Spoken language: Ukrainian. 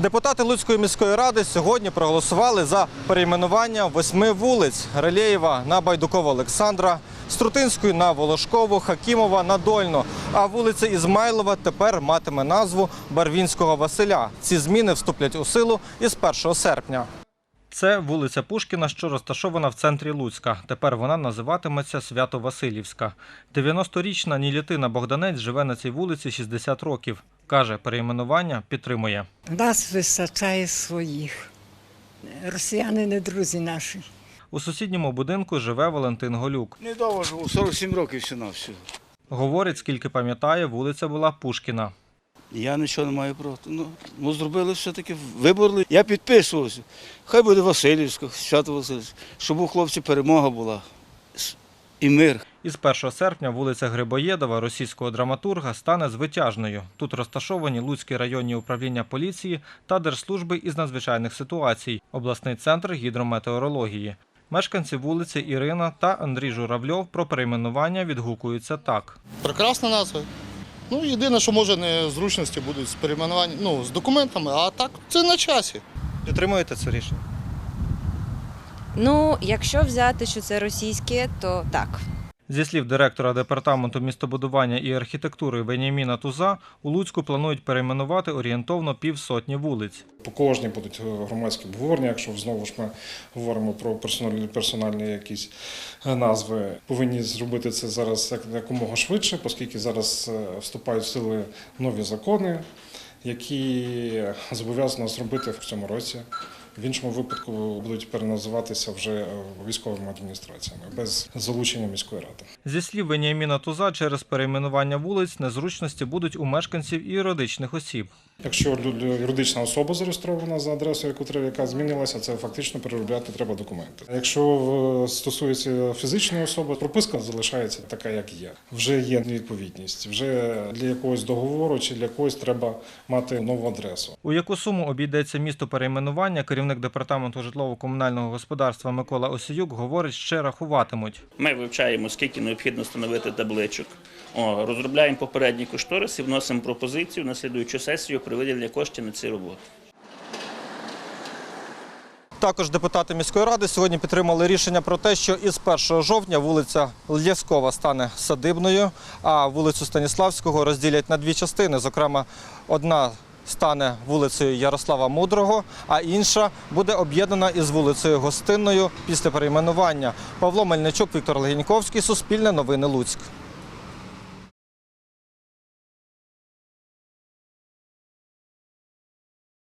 Депутати Луцької міської ради сьогодні проголосували за перейменування восьми вулиць Релєєва на Байдукова Олександра, Струтинської на Волошкову, Хакімова на Дольну. А вулиця Ізмайлова тепер матиме назву Барвінського Василя. Ці зміни вступлять у силу із 1 серпня. Це вулиця Пушкіна, що розташована в центрі Луцька. Тепер вона називатиметься Свято-Василівська. 90-річна Нілітина Богданець живе на цій вулиці 60 років. Каже, перейменування підтримує. Нас вистачає своїх. Росіяни не друзі наші. У сусідньому будинку живе Валентин Голюк. Недовго живу, 47 років все на все. Говорить, скільки пам'ятає, вулиця була Пушкіна. Я нічого не маю проти. Ну, ну зробили все-таки, виборли. Я підписувався. Хай буде Васильівська, свято Васильівська, щоб у хлопців перемога була і мир. Із 1 серпня вулиця Грибоєдова російського драматурга стане звитяжною. Тут розташовані Луцькі районні управління поліції та Держслужби із надзвичайних ситуацій, обласний центр гідрометеорології. Мешканці вулиці Ірина та Андрій Журавльов про перейменування відгукуються так. Прекрасна назва. Ну, єдине, що може незручності будуть з перейменуванням, ну, з документами, а так це на часі. Підтримуєте це рішення? Ну, якщо взяти, що це російське, то так. Зі слів директора департаменту містобудування і архітектури Веніаміна Туза, у Луцьку планують перейменувати орієнтовно півсотні вулиць. По кожній будуть е, громадські обговорення. Якщо знову ж ми говоримо про персональні, персональні якісь е, назви, повинні зробити це зараз як- якомога швидше, оскільки зараз е, вступають в сили нові закони, які зобов'язані зробити в цьому році. В іншому випадку будуть переназиватися вже е, військовими адміністраціями без залучення міської ради. Зі слів Веніаміна Туза, через перейменування вулиць незручності будуть у мешканців і юридичних осіб. Якщо юридична особа зареєстрована за адресою, яку треба- яка змінилася, це фактично переробляти треба документи. Якщо е, стосується фізичної особи, прописка залишається така, як є. Вже є невідповідність. Вже для якогось договору чи для когось треба мати нову адресу. У яку суму обійдеться місто перейменування, керівник департаменту житлово-комунального господарства Микола Осіюк говорить, ще рахуватимуть. Ми вивчаємо, скільки необхідно встановити табличок. Розробляємо попередні кошториси, вносимо пропозицію на слідуючу сесію виділення коштів на ці роботи. Також депутати міської ради сьогодні підтримали рішення про те, що із 1 жовтня вулиця Лєскова стане садибною, а вулицю Станіславського розділять на дві частини. Зокрема, одна стане вулицею Ярослава Мудрого, а інша буде об'єднана із вулицею Гостинною після перейменування. Павло Мельничук, Віктор Легіньковський, Суспільне новини Луцьк.